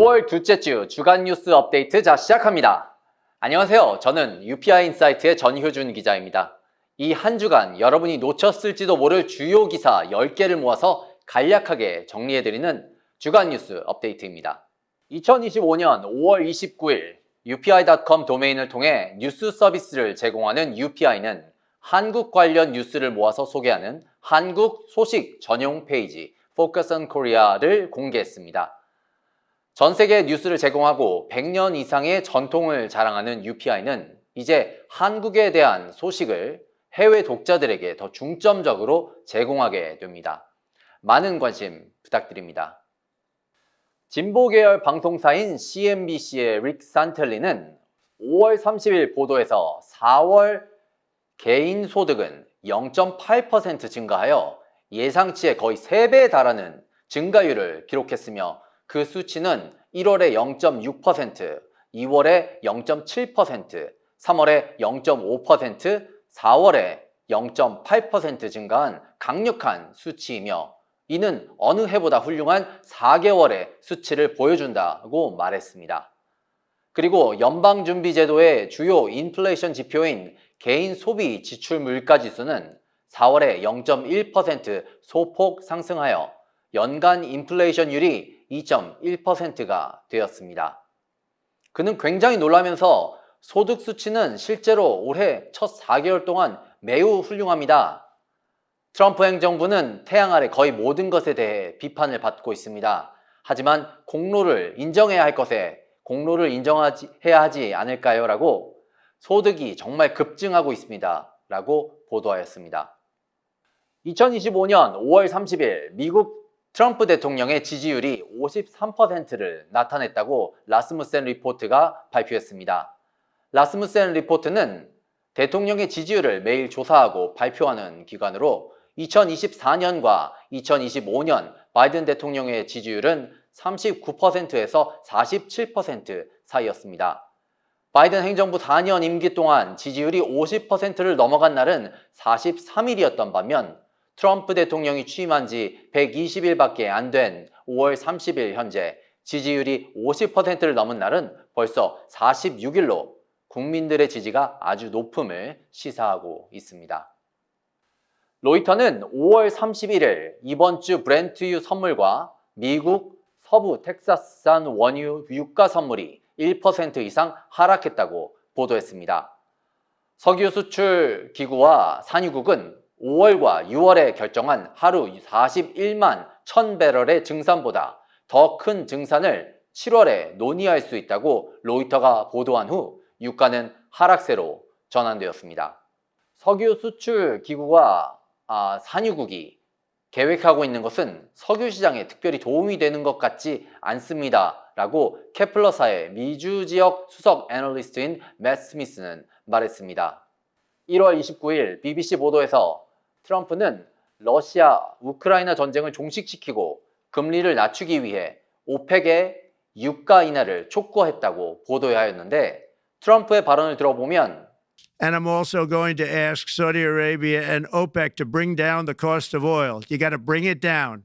6월 둘째 주 주간 뉴스 업데이트 자 시작합니다. 안녕하세요. 저는 UPI 인사이트의 전효준 기자입니다. 이 한 주간 여러분이 놓쳤을지도 모를 주요 기사 10개를 모아서 간략하게 정리해드리는 주간 뉴스 업데이트입니다. 2025년 5월 29일 UPI.com 도메인을 통해 뉴스 서비스를 제공하는 UPI는 한국 관련 뉴스를 모아서 소개하는 한국 소식 전용 페이지 Focus on Korea를 공개했습니다. 전 세계 뉴스를 제공하고 100년 이상의 전통을 자랑하는 UPI는 이제 한국에 대한 소식을 해외 독자들에게 더 중점적으로 제공하게 됩니다. 많은 관심 부탁드립니다. 진보 계열 방송사인 CNBC의 릭 산텔리는 5월 30일 보도에서 4월 개인 소득은 0.8% 증가하여 예상치의 거의 3배에 달하는 증가율을 기록했으며 그 수치는 1월에 0.6%, 2월에 0.7%, 3월에 0.5%, 4월에 0.8% 증가한 강력한 수치이며 이는 어느 해보다 훌륭한 4개월의 수치를 보여준다고 말했습니다. 그리고 연방준비제도의 주요 인플레이션 지표인 개인 소비 지출 물가 지수는 4월에 0.1% 소폭 상승하여 연간 인플레이션율이 2.1%가 되었습니다. 그는 굉장히 놀라면서 소득 수치는 실제로 올해 첫 4개월 동안 매우 훌륭합니다. 트럼프 행정부는 태양 아래 거의 모든 것에 대해 비판을 받고 있습니다. 하지만 공로를 인정해야 할 것에 공로를 인정해야 하지 않을까요? 라고 소득이 정말 급증하고 있습니다. 라고 보도하였습니다. 2025년 5월 30일 미국 트럼프 대통령의 지지율이 53%를 나타냈다고 라스무센 리포트가 발표했습니다. 라스무센 리포트는 대통령의 지지율을 매일 조사하고 발표하는 기관으로 2024년과 2025년 바이든 대통령의 지지율은 39%에서 47% 사이였습니다. 바이든 행정부 4년 임기 동안 지지율이 50%를 넘어간 날은 43일이었던 반면 트럼프 대통령이 취임한 지 120일밖에 안 된 5월 30일 현재 지지율이 50%를 넘은 날은 벌써 46일로 국민들의 지지가 아주 높음을 시사하고 있습니다. 로이터는 5월 31일 이번 주 브렌트유 선물과 미국 서부 텍사스산 원유 유가 선물이 1% 이상 하락했다고 보도했습니다. 석유 수출 기구와 산유국은 5월과 6월에 결정한 하루 41만 1000배럴의 증산보다 더 큰 증산을 7월에 논의할 수 있다고 로이터가 보도한 후 유가는 하락세로 전환되었습니다. 석유 수출 기구와 아, 산유국이 계획하고 있는 것은 석유 시장에 특별히 도움이 되는 것 같지 않습니다. 라고 케플러사의 미주 지역 수석 애널리스트인 맷 스미스는 말했습니다. 1월 29일 BBC 보도에서 트럼프는 러시아 우크라이나 전쟁을 종식시키고 금리를 낮추기 위해 오펙의 유가 인하를 촉구했다고 보도하였는데 트럼프의 발언을 들어보면 And I'm also going to ask Saudi Arabia and OPEC to bring down the cost of oil. You got to bring it down,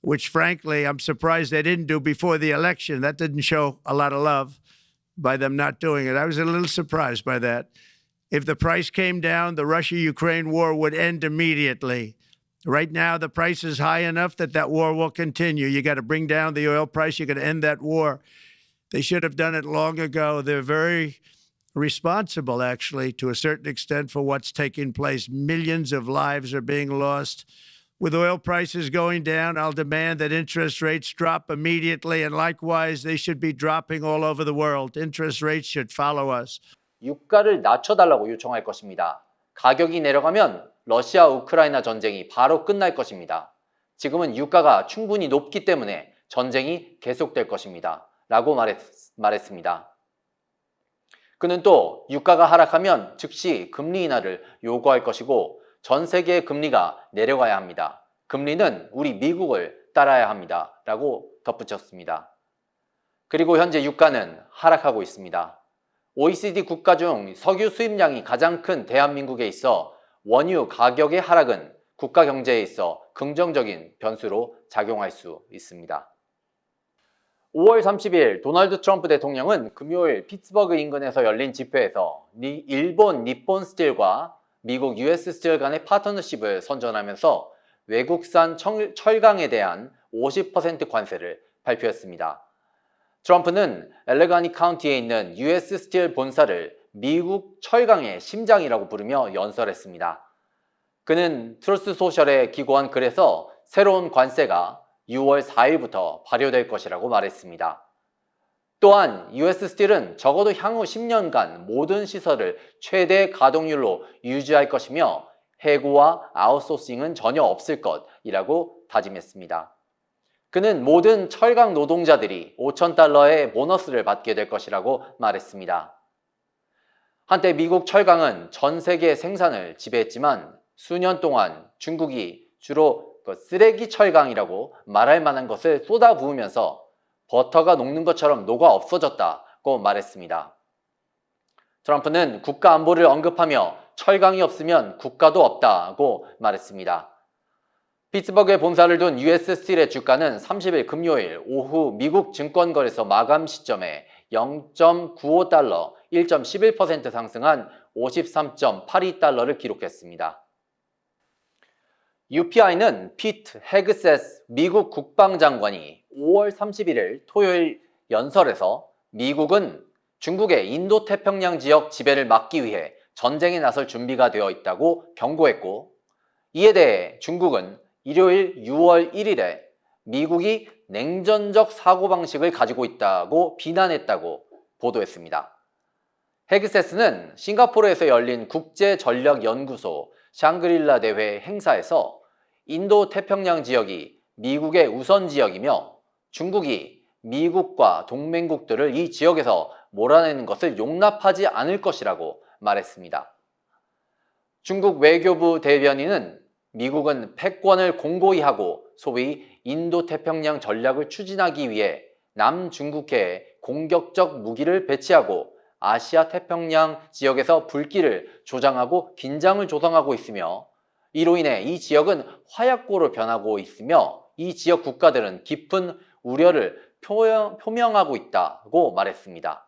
which frankly, I'm surprised they didn't do before the election. That didn't show a lot of love by them not doing it. I was a little surprised by that. If the price came down, the Russia Ukraine war would end immediately. Right now, the price is high enough that that war will continue. You got to bring down the oil price. You got to end that war. They should have done it long ago. They're very responsible, actually, to a certain extent, for what's taking place. Millions of lives are being lost. With oil prices going down, I'll demand that interest rates drop immediately, and likewise, they should be dropping all over the world. Interest rates should follow us. 유가를 낮춰달라고 요청할 것입니다. 가격이 내려가면 러시아 우크라이나 전쟁이 바로 끝날 것입니다. 지금은 유가가 충분히 높기 때문에 전쟁이 계속될 것입니다. 라고 말했, 말했습니다. 그는 또 유가가 하락하면 즉시 금리 인하를 요구할 것이고 전 세계의 금리가 내려가야 합니다. 금리는 우리 미국을 따라야 합니다. 라고 덧붙였습니다. 그리고 현재 유가는 하락하고 있습니다. OECD 국가 중 석유 수입량이 가장 큰 대한민국에 있어 원유 가격의 하락은 국가 경제에 있어 긍정적인 변수로 작용할 수 있습니다. 5월 30일 도널드 트럼프 대통령은 금요일 피츠버그 인근에서 열린 집회에서 니- 일본 니폰 스틸과 미국 US 스틸 간의 파트너십을 선전하면서 외국산 청- 철강에 대한 50% 관세를 발표했습니다. 트럼프는 엘레가니 카운티에 있는 US 스틸 본사를 미국 철강의 심장이라고 부르며 연설했습니다. 그는 트루스 소셜에 기고한 글에서 새로운 관세가 6월 4일부터 발효될 것이라고 말했습니다. 또한 US 스틸은 적어도 향후 10년간 모든 시설을 최대 가동률로 유지할 것이며 해고와 아웃소싱은 전혀 없을 것이라고 다짐했습니다. 그는 모든 철강 노동자들이 5천 달러의 보너스를 받게 될 것이라고 말했습니다. 한때 미국 철강은 전 세계 생산을 지배했지만 수년 동안 중국이 주로 그 쓰레기 철강이라고 말할 만한 것을 쏟아부으면서 버터가 녹는 것처럼 녹아 없어졌다고 말했습니다. 트럼프는 국가 안보를 언급하며 철강이 없으면 국가도 없다고 말했습니다. 피츠버그에 본사를 둔 US 스틸의 주가는 30일 금요일 오후 미국 증권거래소 마감 시점에 0.95달러 1.11% 상승한 53.82달러를 기록했습니다. UPI는 피트 헤그세스 미국 국방장관이 5월 31일 토요일 연설에서 미국은 중국의 인도 태평양 지역 지배를 막기 위해 전쟁에 나설 준비가 되어 있다고 경고했고 이에 대해 중국은 일요일 6월 1일에 미국이 냉전적 사고방식을 가지고 있다고 비난했다고 보도했습니다. 헤그세스는 싱가포르에서 열린 국제전력연구소 샹그릴라 대회 행사에서 인도 태평양 지역이 미국의 우선 지역이며 중국이 미국과 동맹국들을 이 지역에서 몰아내는 것을 용납하지 않을 것이라고 말했습니다. 중국 외교부 대변인은 미국은 패권을 공고히 하고 소위 인도 태평양 전략을 추진하기 위해 남중국해에 공격적 무기를 배치하고 아시아 태평양 지역에서 불길을 조장하고 긴장을 조성하고 있으며 이로 인해 이 지역은 화약고로 변하고 있으며 이 지역 국가들은 깊은 우려를 표명, 표명하고 있다고 말했습니다.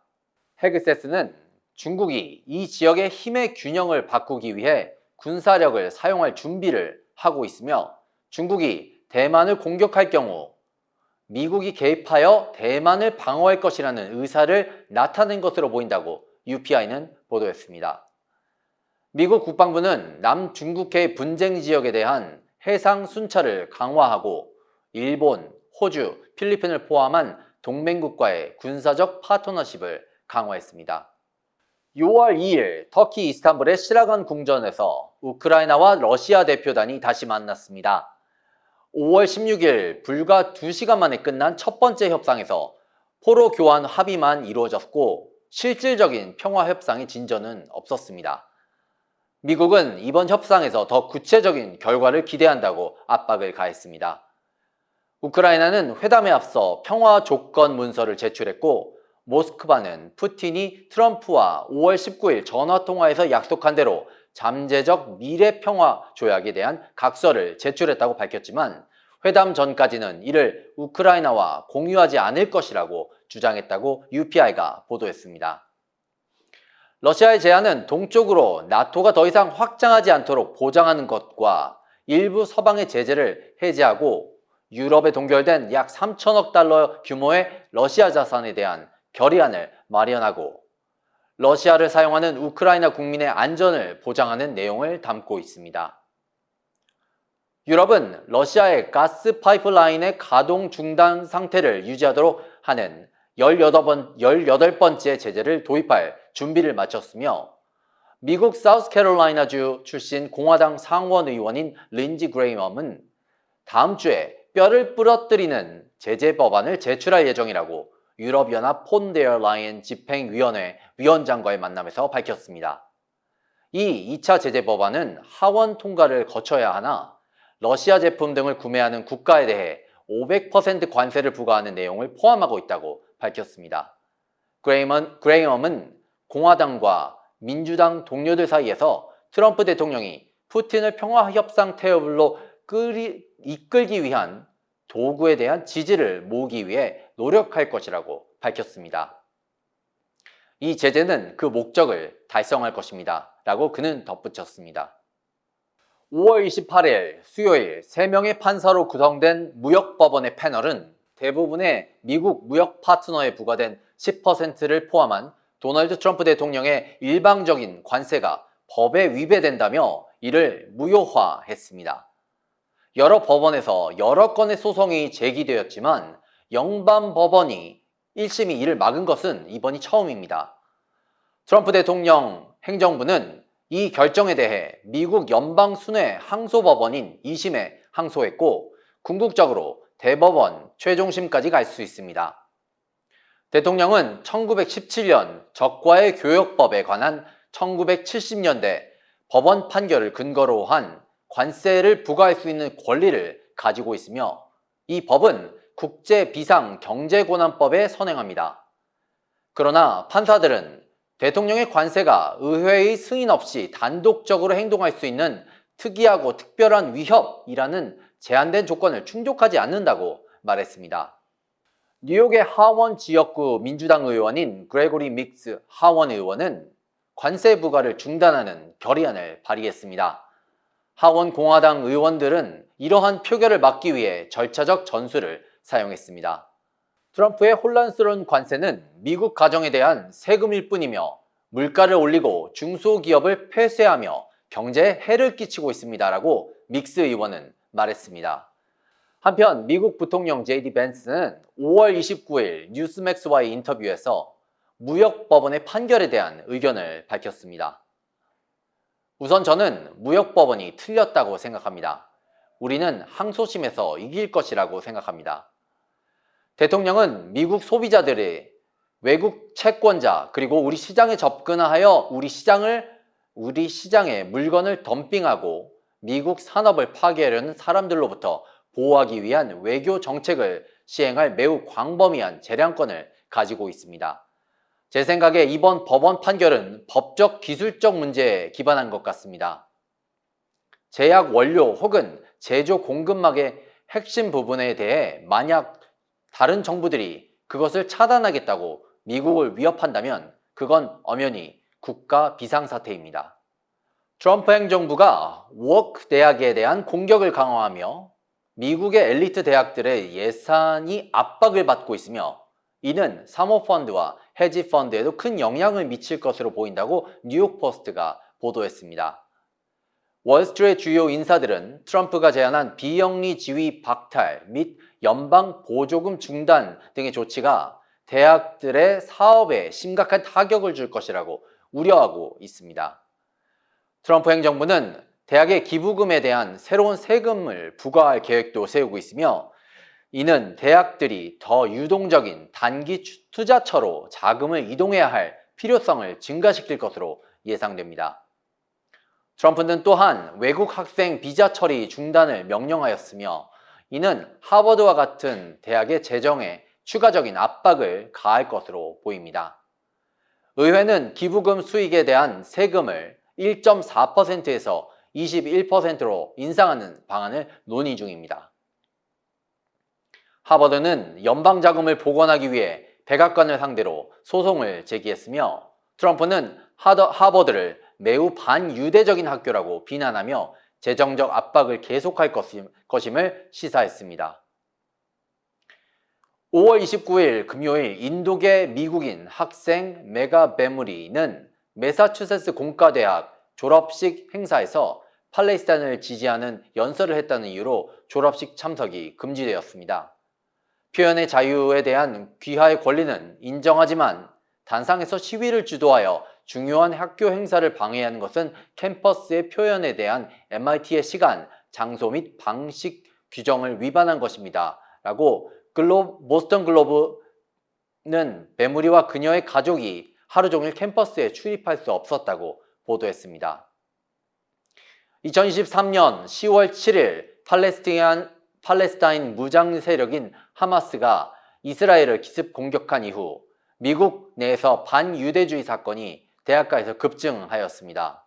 헤그세스는 중국이 이 지역의 힘의 균형을 바꾸기 위해 군사력을 사용할 준비를 하고 있으며 중국이 대만을 공격할 경우 미국이 개입하여 대만을 방어할 것이라는 의사를 나타낸 것으로 보인다고 UPI는 보도했습니다. 미국 국방부는 남중국해 분쟁 지역에 대한 해상 순찰을 강화하고 일본, 호주, 필리핀을 포함한 동맹국과의 군사적 파트너십을 강화했습니다. 6월 2일 터키 이스탄불의 시라간 궁전에서 우크라이나와 러시아 대표단이 다시 만났습니다. 5월 16일 불과 2시간 만에 끝난 첫 번째 협상에서 포로 교환 합의만 이루어졌고 실질적인 평화 협상의 진전은 없었습니다. 미국은 이번 협상에서 더 구체적인 결과를 기대한다고 압박을 가했습니다. 우크라이나는 회담에 앞서 평화 조건 문서를 제출했고 모스크바는 푸틴이 트럼프와 5월 19일 전화통화에서 약속한 대로 잠재적 미래 평화 조약에 대한 각서를 제출했다고 밝혔지만 회담 전까지는 이를 우크라이나와 공유하지 않을 것이라고 주장했다고 UPI가 보도했습니다. 러시아의 제안은 동쪽으로 나토가 더 이상 확장하지 않도록 보장하는 것과 일부 서방의 제재를 해제하고 유럽에 동결된 약 3천억 달러 규모의 러시아 자산에 대한 결의안을 마련하고 러시아를 사용하는 우크라이나 국민의 안전을 보장하는 내용을 담고 있습니다. 유럽은 러시아의 가스 파이프라인의 가동 중단 상태를 유지하도록 하는 18번, 18번째 제재를 도입할 준비를 마쳤으며 미국 사우스캐롤라이나주 출신 공화당 상원 의원인 린지 그레이엄은 다음 주에 뼈를 부러뜨리는 제재 법안을 제출할 예정이라고 유럽연합 폰데어 라인 집행위원회 위원장과의 만남에서 밝혔습니다. 이 2차 제재 법안은 하원 통과를 거쳐야 하나 러시아 제품 등을 구매하는 국가에 대해 500% 관세를 부과하는 내용을 포함하고 있다고 밝혔습니다. 그레이먼, 그레이엄은 공화당과 민주당 동료들 사이에서 트럼프 대통령이 푸틴을 평화 협상 테이블로 끌이, 이끌기 위한 도구에 대한 지지를 모으기 위해 노력할 것이라고 밝혔습니다. 이 제재는 그 목적을 달성할 것입니다. 라고 그는 덧붙였습니다. 5월 28일 수요일 3명의 판사로 구성된 무역법원의 패널은 대부분의 미국 무역 파트너에 부과된 10%를 포함한 도널드 트럼프 대통령의 일방적인 관세가 법에 위배된다며 이를 무효화했습니다. 여러 법원에서 여러 건의 소송이 제기되었지만 영반 법원이 1심이 이를 막은 것은 이번이 처음입니다. 트럼프 대통령 행정부는 이 결정에 대해 미국 연방 순회 항소법원인 2심에 항소했고 궁극적으로 대법원 최종심까지 갈 수 있습니다. 대통령은 1917년 적과의 교역법에 관한 1970년대 법원 판결을 근거로 한 관세를 부과할 수 있는 권리를 가지고 있으며 이 법은 국제 비상 경제 고난법에 선행합니다. 그러나 판사들은 대통령의 관세가 의회의 승인 없이 단독적으로 행동할 수 있는 특이하고 특별한 위협이라는 제한된 조건을 충족하지 않는다고 말했습니다. 뉴욕의 하원 지역구 민주당 의원인 그레고리 믹스 하원 의원은 관세 부과를 중단하는 결의안을 발의했습니다. 하원 공화당 의원들은 이러한 표결을 막기 위해 절차적 전술을 사용했습니다. 트럼프의 혼란스러운 관세는 미국 가정에 대한 세금일 뿐이며 물가를 올리고 중소기업을 폐쇄하며 경제에 해를 끼치고 있습니다라고 믹스 의원은 말했습니다. 한편 미국 부통령 제이디 벤스는 5월 29일 뉴스맥스와의 인터뷰에서 무역법원의 판결에 대한 의견을 밝혔습니다. 우선 저는 무역법원이 틀렸다고 생각합니다. 우리는 항소심에서 이길 것이라고 생각합니다. 대통령은 미국 소비자들의 외국 채권자 그리고 우리 시장에 접근하여 우리 시장을 우리 시장에 물건을 덤핑하고 미국 산업을 파괴하려는 사람들로부터 보호하기 위한 외교 정책을 시행할 매우 광범위한 재량권을 가지고 있습니다. 제 생각에 이번 법원 판결은 법적 기술적 문제에 기반한 것 같습니다. 제약 원료 혹은 제조 공급망의 핵심 부분에 대해 만약 다른 정부들이 그것을 차단하겠다고 미국을 위협한다면 그건 엄연히 국가 비상사태입니다. 트럼프 행정부가 워크 대학에 대한 공격을 강화하며 미국의 엘리트 대학들의 예산이 압박을 받고 있으며 이는 사모펀드와 헤지펀드에도 큰 영향을 미칠 것으로 보인다고 뉴욕포스트가 보도했습니다. 월스트리트 주요 인사들은 트럼프가 제안한 비영리 지위 박탈 및 연방 보조금 중단 등의 조치가 대학들의 사업에 심각한 타격을 줄 것이라고 우려하고 있습니다. 트럼프 행정부는 대학의 기부금에 대한 새로운 세금을 부과할 계획도 세우고 있으며 이는 대학들이 더 유동적인 단기 투자처로 자금을 이동해야 할 필요성을 증가시킬 것으로 예상됩니다. 트럼프는 또한 외국 학생 비자 처리 중단을 명령하였으며 이는 하버드와 같은 대학의 재정에 추가적인 압박을 가할 것으로 보입니다. 의회는 기부금 수익에 대한 세금을 1.4%에서 21%로 인상하는 방안을 논의 중입니다. 하버드는 연방 자금을 복원하기 위해 백악관을 상대로 소송을 제기했으며 트럼프는 하버드를 매우 반유대적인 학교라고 비난하며 재정적 압박을 계속할 것임을 시사했습니다. 5월 29일 금요일 인도계 미국인 학생 메가 베무리는 메사추세츠 공과대학 졸업식 행사에서 팔레스타인을 지지하는 연설을 했다는 이유로 졸업식 참석이 금지되었습니다. 표현의 자유에 대한 귀하의 권리는 인정하지만 단상에서 시위를 주도하여 중요한 학교 행사를 방해하는 것은 캠퍼스의 표현에 대한 MIT의 시간, 장소 및 방식 규정을 위반한 것입니다. 라고 글로, 보스턴 글로브는 베무리와 그녀의 가족이 하루 종일 캠퍼스에 출입할 수 없었다고 보도했습니다. 2023년 10월 7일 팔레스타인, 팔레스타인 무장 세력인 하마스가 이스라엘을 기습 공격한 이후 미국 내에서 반유대주의 사건이 대학가에서 급증하였습니다.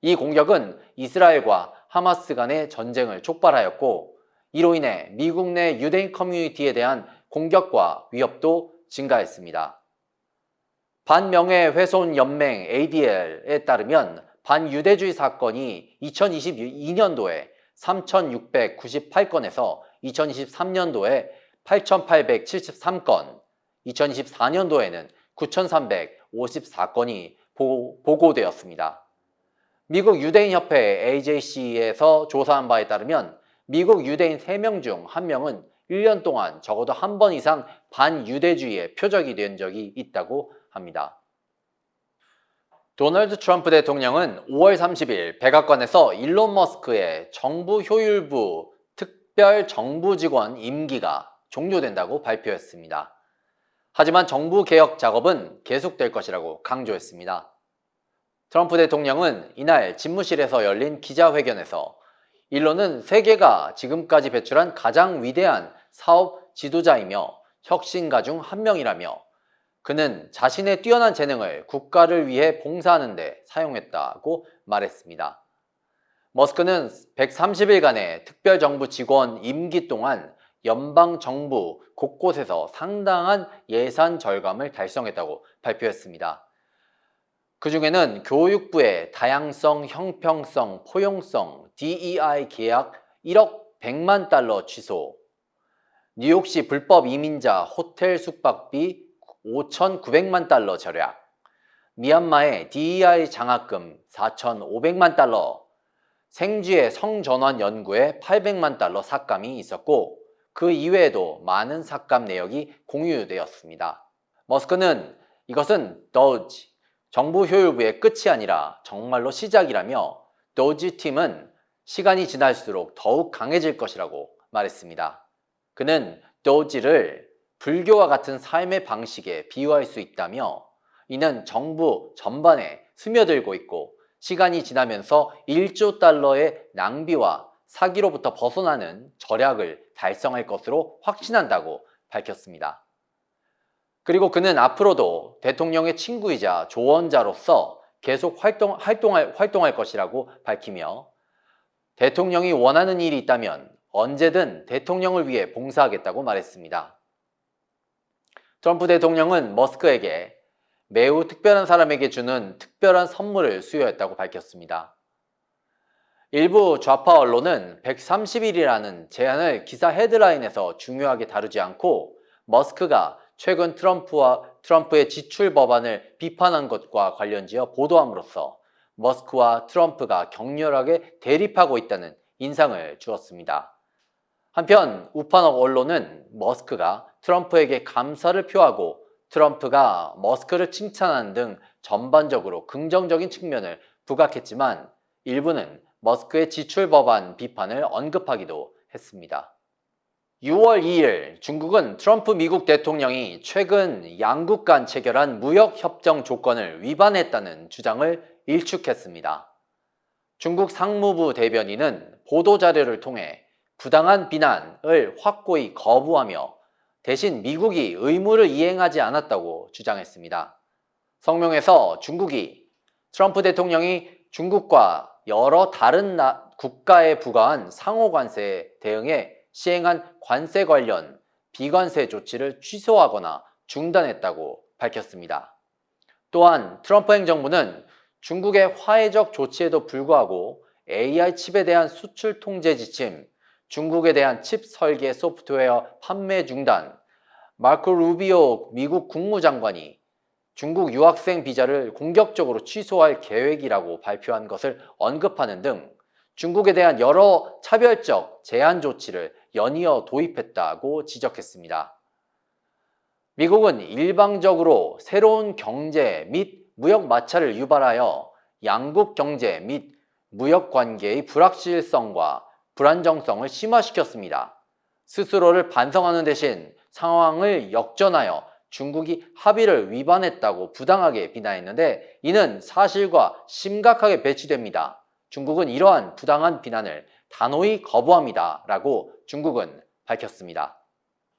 이 공격은 이스라엘과 하마스 간의 전쟁을 촉발하였고 이로 인해 미국 내 유대인 커뮤니티에 대한 공격과 위협도 증가했습니다. 반명예훼손 연맹 ADL에 따르면 반유대주의 사건이 2022년도에 3,698건에서 2023년도에 8,873건, 2024년도에는 9,354건이 보고되었습니다. 미국 유대인협회 AJC에서 조사한 바에 따르면 미국 유대인 3명 중 1명은 1년 동안 적어도 한 번 이상 반유대주의의 표적이 된 적이 있다고 합니다. 도널드 트럼프 대통령은 5월 30일 백악관에서 일론 머스크의 정부 효율부 특별 정부 직원 임기가 종료된다고 발표했습니다. 하지만 정부 개혁 작업은 계속될 것이라고 강조했습니다. 트럼프 대통령은 이날 집무실에서 열린 기자회견에서 일론은 세계가 지금까지 배출한 가장 위대한 사업 지도자이며 혁신가 중 한 명이라며 그는 자신의 뛰어난 재능을 국가를 위해 봉사하는 데 사용했다고 말했습니다. 머스크는 130일간의 특별정부 직원 임기 동안 연방 정부 곳곳에서 상당한 예산 절감을 달성했다고 발표했습니다. 그 중에는 교육부의 다양성, 형평성, 포용성, DEI 계약 1억 100만 달러 취소, 뉴욕시 불법 이민자 호텔 숙박비 5,900만 달러 절약, 미얀마의 DEI 장학금 4,500만 달러, 생쥐의 성전환 연구에 800만 달러 삭감이 있었고 그 이외에도 많은 삭감 내역이 공유되었습니다. 머스크는 이것은 도지, 정부 효율부의 끝이 아니라 정말로 시작이라며 도지 팀은 시간이 지날수록 더욱 강해질 것이라고 말했습니다. 그는 도지를 불교와 같은 삶의 방식에 비유할 수 있다며 이는 정부 전반에 스며들고 있고 시간이 지나면서 1조 달러의 낭비와 사기로부터 벗어나는 절약을 달성할 것으로 확신한다고 밝혔습니다. 그리고 그는 앞으로도 대통령의 친구이자 조언자로서 계속 활동, 활동할, 활동할 것이라고 밝히며 대통령이 원하는 일이 있다면 언제든 대통령을 위해 봉사하겠다고 말했습니다. 트럼프 대통령은 머스크에게 매우 특별한 사람에게 주는 특별한 선물을 수여했다고 밝혔습니다. 일부 좌파 언론은 130일이라는 제안을 기사 헤드라인에서 중요하게 다루지 않고 머스크가 최근 트럼프와 트럼프의 지출 법안을 비판한 것과 관련지어 보도함으로써 머스크와 트럼프가 격렬하게 대립하고 있다는 인상을 주었습니다. 한편 우파nok 언론은 머스크가 트럼프에게 감사를 표하고 트럼프가 머스크를 칭찬하는 등 전반적으로 긍정적인 측면을 부각했지만 일부는 머스크의 지출 법안 비판을 언급하기도 했습니다. 6월 2일 중국은 트럼프 미국 대통령이 최근 양국 간 체결한 무역 협정 조건을 위반했다는 주장을 일축했습니다. 중국 상무부 대변인은 보도자료를 통해 부당한 비난을 확고히 거부하며 대신 미국이 의무를 이행하지 않았다고 주장했습니다. 성명에서 중국이 트럼프 대통령이 중국과 여러 다른 나, 국가에 부과한 상호 관세에 대응해 시행한 관세 관련 비관세 조치를 취소하거나 중단했다고 밝혔습니다. 또한 트럼프 행정부는 중국의 화해적 조치에도 불구하고 AI 칩에 대한 수출 통제 지침, 중국에 대한 칩 설계 소프트웨어 판매 중단, 마크 루비오 미국 국무장관이 중국 유학생 비자를 공격적으로 취소할 계획이라고 발표한 것을 언급하는 등 중국에 대한 여러 차별적 제한 조치를 연이어 도입했다고 지적했습니다. 미국은 일방적으로 새로운 경제 및 무역 마찰을 유발하여 양국 경제 및 무역 관계의 불확실성과 불안정성을 심화시켰습니다. 스스로를 반성하는 대신 상황을 역전하여 중국이 합의를 위반했다고 부당하게 비난했는데 이는 사실과 심각하게 배치됩니다. 중국은 이러한 부당한 비난을 단호히 거부합니다. 라고 중국은 밝혔습니다.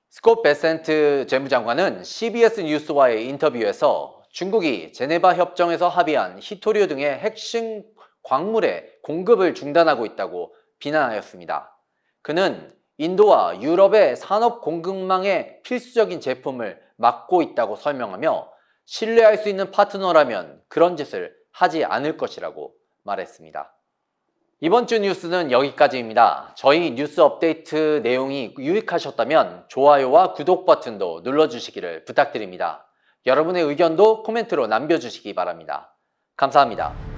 스콧 베센트 재무장관은 CBS 뉴스와의 인터뷰에서 중국이 제네바 협정에서 합의한 히토리오 등의 핵심 광물의 공급을 중단하고 있다고 비난하였습니다. 그는 인도와 유럽의 산업 공급망의 필수적인 제품을 맡고 있다고 설명하며 신뢰할 수 있는 파트너라면 그런 짓을 하지 않을 것이라고 말했습니다. 이번 주 뉴스는 여기까지입니다. 저희 뉴스 업데이트 내용이 유익하셨다면 좋아요와 구독 버튼도 눌러주시기를 부탁드립니다. 여러분의 의견도 코멘트로 남겨주시기 바랍니다. 감사합니다.